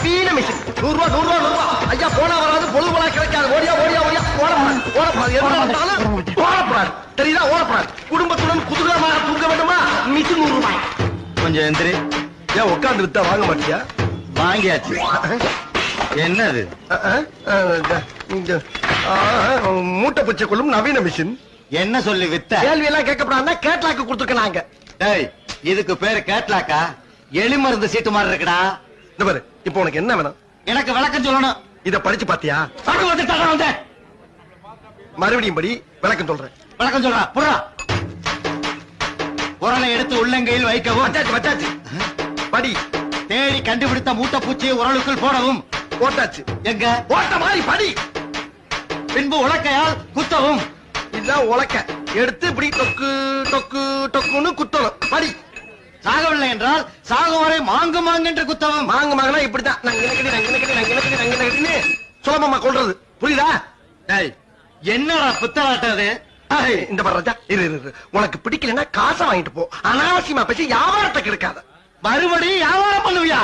நவீன மிஷின். நூறு ரூபா நூறு ரூபா நூறு ரூபா ஐயா போனா வராது பொழுது போல கிடைக்காது. ஓடியா ஓடியா ஓடியா. ஓடப்படாது ஓடப்படாது. எது நடந்தாலும் ஓடப்படாது. தெரியுதா? ஓடப்படாது. குடும்பத்துடன் குதூகலமாக தூங்க வேண்டுமா? மிஷின் நூறு ரூபாய் கொஞ்சம் எந்திரி. ஏன் உட்கார்ந்து வித்தா வாங்க மாட்டியா? வாங்கியாச்சு. என்னது? மூட்டை பூச்சை கொள்ளும் நவீன மிஷின். என்ன சொல்லி வித்த? கேள்வி எல்லாம் கேட்கப்படாதுன்னா கேட்லாக்கு கொடுத்துருக்காங்க இதுக்கு பேரு கேட்லாக்கா? எலி மருந்து சீட்டு மாதிரி இருக்குடா. இந்த பாரு இப்போ உனக்கு என்ன வேணும்? எனக்கு விளக்கம் சொல்லணும். இத படிச்சு பாத்தியா? சாக்கு வந்து தர வந்தேன் மறுபடியும் படி விளக்கம் சொல்றேன். விளக்கம் சொல்றா புறா உரலை எடுத்து உள்ளங்கையில் வைக்கவும். வச்சாச்சு வச்சாச்சு. படி. தேடி கண்டுபிடித்த மூட்டைப்பூச்சியை உரலுக்குள் போடவும். போட்டாச்சு. எங்க? போட்ட மாதிரி படி. பின்பு உலக்கையால் குத்தவும். இதுதான் உலக்க. எடுத்து இப்படி டொக்கு டொக்கு டொக்குன்னு குத்தணும். படி. சாகவில்லை என்றால் சாகும் வரை மாங்கு மாங்கு என்று குத்தவும். மாங்க மாங்கனா இப்படிதான் நங்க நக்கடி நங்க நக்கடி நங்க நக்கடி நங்க நக்கடின்னு சுலபமா கொள்றது புரியுதா? என்னடா புத்தலாட்டது இந்த பாரு ராஜா இரு இரு, இரு. உனக்கு பிடிக்கலன்னா காசை வாங்கிட்டு போ. அனாவசியமா பேசி வியாபாரத்தை கெடுக்காத. மறுபடியும் வியாபாரம் பண்ணுவியா?